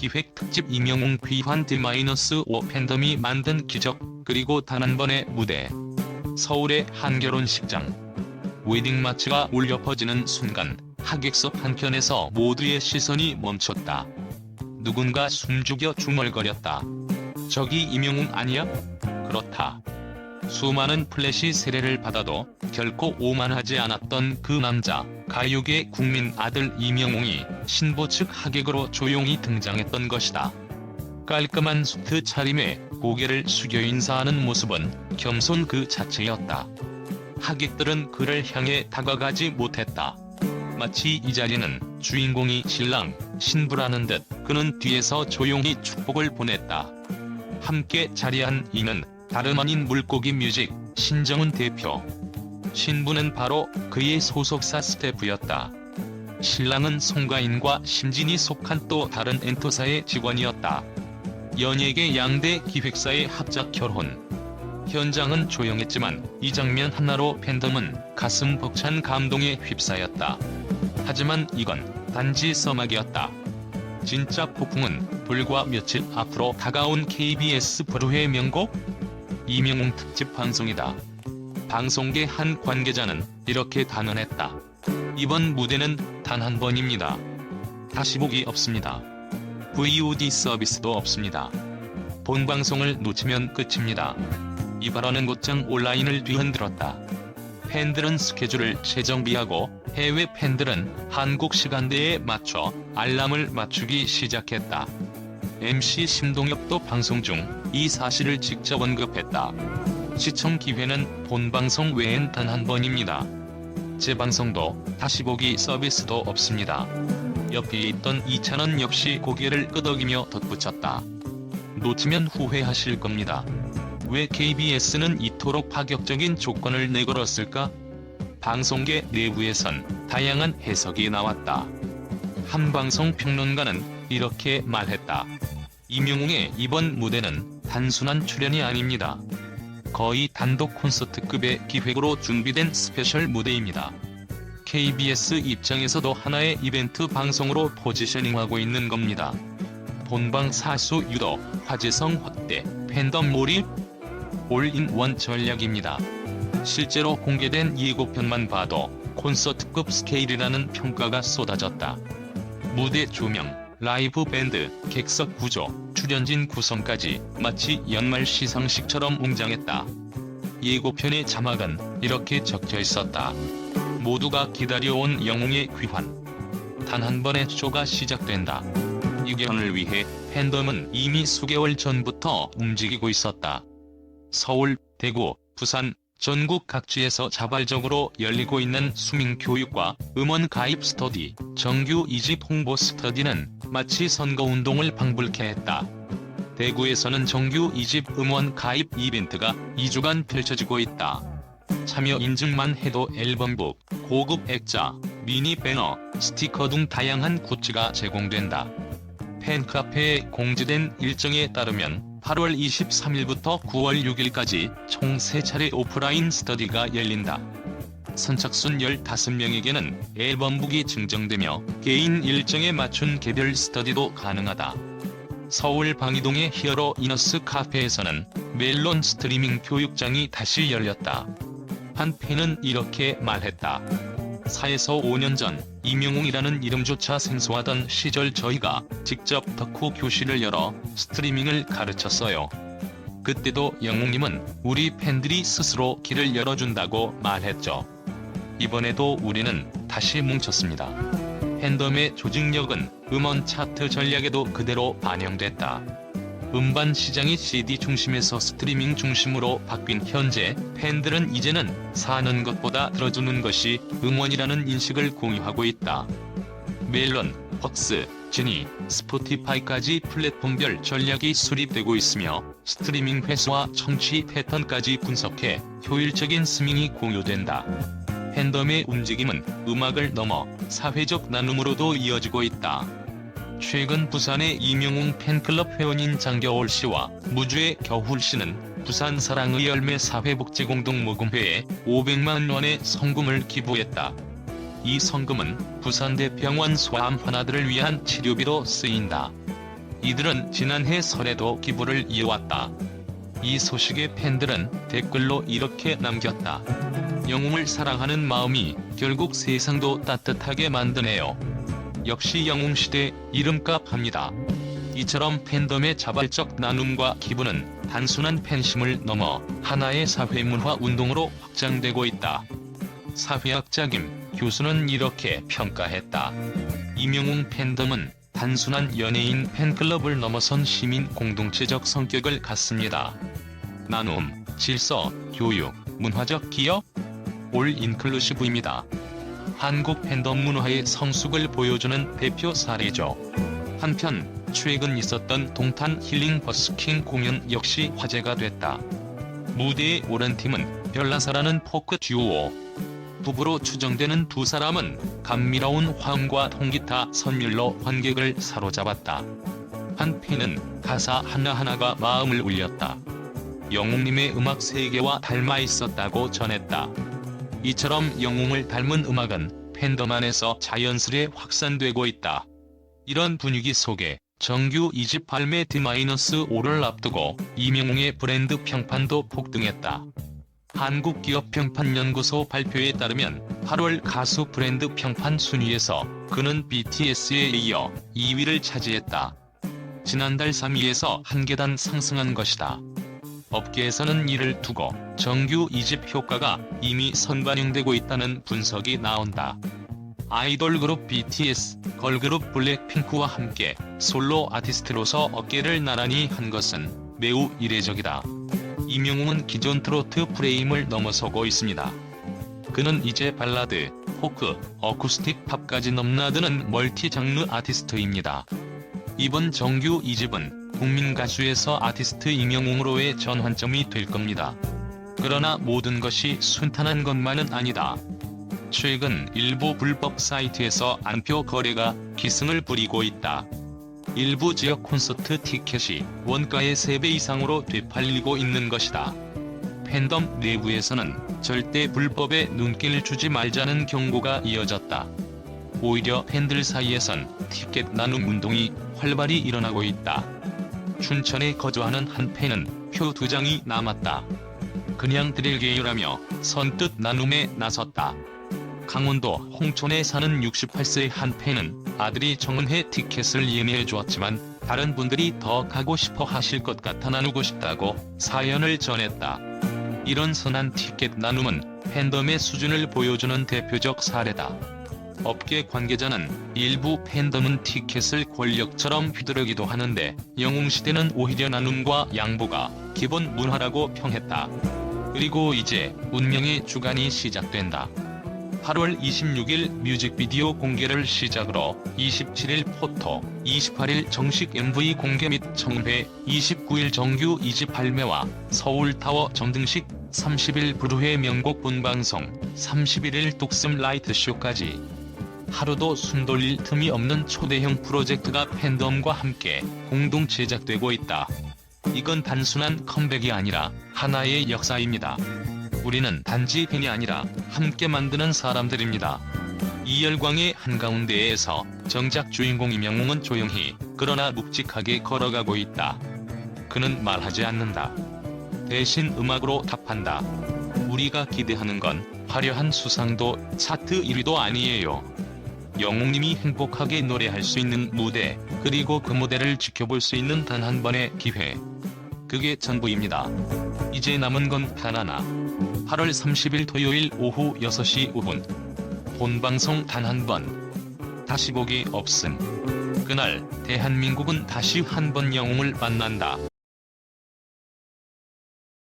기획 특집 임영웅 귀환 D-5 팬덤이 만든 기적 그리고 단 한 번의 무대 서울의 한결혼식장 웨딩 마치가 울려 퍼지는 순간 하객석 한켠에서 모두의 시선이 멈췄다. 누군가 숨죽여 중얼거렸다. 저기 임영웅 아니야? 그렇다. 수많은 플래시 세례를 받아도 결코 오만하지 않았던 그 남자, 가요계 국민 아들 이명웅이 신부 측 하객으로 조용히 등장했던 것이다. 깔끔한 수트 차림에 고개를 숙여 인사하는 모습은 겸손 그 자체였다. 하객들은 그를 향해 다가가지 못했다. 마치 이 자리는 주인공이 신랑, 신부라는 듯 그는 뒤에서 조용히 축복을 보냈다. 함께 자리한 이는 다름 아닌 물고기 뮤직 신정훈 대표. 신부는 바로 그의 소속사 스태프였다. 신랑은 송가인과 심진이 속한 또 다른 엔터사의 직원이었다. 연예계 양대 기획사의 합작 결혼. 현장은 조용했지만 이 장면 하나로 팬덤은 가슴 벅찬 감동에 휩싸였다. 하지만 이건 단지 서막이었다. 진짜 폭풍은 불과 며칠 앞으로 다가온 KBS 브루의 명곡 이명웅 특집 방송이다. 방송계 한 관계자는 이렇게 단언했다. 이번 무대는 단 한 번입니다. 다시 보기 없습니다. VOD 서비스도 없습니다. 본 방송을 놓치면 끝입니다. 이 발언은 곧장 온라인을 뒤흔들었다. 팬들은 스케줄을 재정비하고 해외 팬들은 한국 시간대에 맞춰 알람을 맞추기 시작했다. MC 심동엽도 방송 중 이 사실을 직접 언급했다. 시청 기회는 본 방송 외엔 단 한 번입니다. 재방송도 다시 보기 서비스도 없습니다. 옆에 있던 이찬원 역시 고개를 끄덕이며 덧붙였다. 놓치면 후회하실 겁니다. 왜 KBS는 이토록 파격적인 조건을 내걸었을까? 방송계 내부에선 다양한 해석이 나왔다. 한 방송 평론가는 이렇게 말했다. 임영웅의 이번 무대는 단순한 출연이 아닙니다. 거의 단독 콘서트급의 기획으로 준비된 스페셜 무대입니다. KBS 입장에서도 하나의 이벤트 방송으로 포지셔닝하고 있는 겁니다. 본방 사수 유도, 화제성 확대, 팬덤 몰입, 올인원 전략입니다. 실제로 공개된 예고편만 봐도 콘서트급 스케일이라는 평가가 쏟아졌다. 무대 조명, 라이브 밴드, 객석 구조, 출연진 구성까지 마치 연말 시상식처럼 웅장했다. 예고편의 자막은 이렇게 적혀 있었다. 모두가 기다려온 영웅의 귀환. 단 한 번의 쇼가 시작된다. 이 개헌을 위해 팬덤은 이미 수개월 전부터 움직이고 있었다. 서울, 대구, 부산, 전국 각지에서 자발적으로 열리고 있는 수민 교육과 음원 가입 스터디, 정규 이집 홍보 스터디는 마치 선거운동을 방불케 했다. 대구에서는 정규 이집 음원 가입 이벤트가 2주간 펼쳐지고 있다. 참여 인증만 해도 앨범북, 고급 액자, 미니 배너, 스티커 등 다양한 굿즈가 제공된다. 팬카페에 공지된 일정에 따르면 8월 23일부터 9월 6일까지 총 3차례 오프라인 스터디가 열린다. 선착순 15명에게는 앨범북이 증정되며 개인 일정에 맞춘 개별 스터디도 가능하다. 서울 방이동의 히어로 이너스 카페에서는 멜론 스트리밍 교육장이 다시 열렸다. 한 팬은 이렇게 말했다. 4에서 5년 전 이명웅이라는 이름조차 생소하던 시절 저희가 직접 덕후 교실을 열어 스트리밍을 가르쳤어요. 그때도 영웅님은 우리 팬들이 스스로 길을 열어준다고 말했죠. 이번에도 우리는 다시 뭉쳤습니다. 팬덤의 조직력은 음원 차트 전략에도 그대로 반영됐다. 음반 시장이 CD 중심에서 스트리밍 중심으로 바뀐 현재 팬들은 이제는 사는 것보다 들어주는 것이 응원이라는 인식을 공유하고 있다. 멜론, 벅스, 지니, 스포티파이까지 플랫폼별 전략이 수립되고 있으며 스트리밍 횟수와 청취 패턴까지 분석해 효율적인 스밍이 공유된다. 팬덤의 움직임은 음악을 넘어 사회적 나눔으로도 이어지고 있다. 최근 부산의 이명웅 팬클럽 회원인 장겨울 씨와 무주의 겨울 씨는 부산 사랑의 열매 사회복지공동모금회에 500만 원의 성금을 기부했다. 이 성금은 부산대 병원 소아암 환자들을 위한 치료비로 쓰인다. 이들은 지난해 설에도 기부를 이어왔다. 이 소식에 팬들은 댓글로 이렇게 남겼다. 영웅을 사랑하는 마음이 결국 세상도 따뜻하게 만드네요. 역시 영웅시대 이름값 합니다. 이처럼 팬덤의 자발적 나눔과 기부는 단순한 팬심을 넘어 하나의 사회문화 운동으로 확장되고 있다. 사회학자 김 교수는 이렇게 평가했다. 이명웅 팬덤은 단순한 연예인 팬클럽을 넘어선 시민 공동체적 성격을 갖습니다. 나눔, 질서, 교육, 문화적 기여, 올 인클루시브입니다. 한국 팬덤 문화의 성숙을 보여주는 대표 사례죠. 한편 최근 있었던 동탄 힐링 버스킹 공연 역시 화제가 됐다. 무대에 오른 팀은 별나사라는 포크 듀오. 부부로 추정되는 두 사람은 감미로운 화음과 통기타 선율로 관객을 사로잡았다. 한 팬은 가사 하나하나가 마음을 울렸다. 영웅님의 음악 세계와 닮아 있었다고 전했다. 이처럼 영웅을 닮은 음악은 팬덤 안에서 자연스레 확산되고 있다. 이런 분위기 속에 정규 2집 발매 D-5를 앞두고 이명웅의 브랜드 평판도 폭등했다. 한국기업평판연구소 발표에 따르면 8월 가수 브랜드 평판 순위에서 그는 BTS에 이어 2위를 차지했다. 지난달 3위에서 한 계단 상승한 것이다. 업계에서는 이를 두고 정규 2집 효과가 이미 선반영되고 있다는 분석이 나온다. 아이돌 그룹 BTS, 걸그룹 블랙핑크와 함께 솔로 아티스트로서 어깨를 나란히 한 것은 매우 이례적이다. 이명웅은 기존 트로트 프레임을 넘어서고 있습니다. 그는 이제 발라드, 포크, 어쿠스틱 팝까지 넘나드는 멀티 장르 아티스트입니다. 이번 정규 2집은 국민 가수에서 아티스트 이명웅으로의 전환점이 될 겁니다. 그러나 모든 것이 순탄한 것만은 아니다. 최근 일부 불법 사이트에서 안표 거래가 기승을 부리고 있다. 일부 지역 콘서트 티켓이 원가의 3배 이상으로 되팔리고 있는 것이다. 팬덤 내부에서는 절대 불법에 눈길 주지 말자는 경고가 이어졌다. 오히려 팬들 사이에선 티켓 나눔 운동이 활발히 일어나고 있다. 춘천에 거주하는 한 팬은 표 두 장이 남았다. 그냥 드릴 게요라며 선뜻 나눔에 나섰다. 강원도 홍천에 사는 68세 한 팬은 아들이 정은혜 티켓을 예매해 주었지만 다른 분들이 더 가고 싶어 하실 것 같아 나누고 싶다고 사연을 전했다. 이런 선한 티켓 나눔은 팬덤의 수준을 보여주는 대표적 사례다. 업계 관계자는 일부 팬덤은 티켓을 권력처럼 휘두르기도 하는데 영웅시대는 오히려 나눔과 양보가 기본 문화라고 평했다. 그리고 이제 운명의 주간이 시작된다. 8월 26일 뮤직비디오 공개를 시작으로 27일 포토, 28일 정식 MV 공개 및 청회, 29일 정규 2집 발매와 서울타워 점등식, 30일 브루의 명곡 본방송, 31일 독슴 라이트쇼까지 하루도 숨 돌릴 틈이 없는 초대형 프로젝트가 팬덤과 함께 공동 제작되고 있다. 이건 단순한 컴백이 아니라 하나의 역사입니다. 우리는 단지 팬이 아니라 함께 만드는 사람들입니다. 이 열광의 한가운데에서 정작 주인공 이명웅은 조용히 그러나 묵직하게 걸어가고 있다. 그는 말하지 않는다. 대신 음악으로 답한다. 우리가 기대하는 건 화려한 수상도 차트 1위도 아니에요. 영웅님이 행복하게 노래할 수 있는 무대, 그리고 그 무대를 지켜볼 수 있는 단 한 번의 기회. 그게 전부입니다. 이제 남은 건 단 하나. 8월 30일 토요일 오후 6시 5분. 본방송 단 한 번. 다시 보기 없음. 그날 대한민국은 다시 한 번 영웅을 만난다.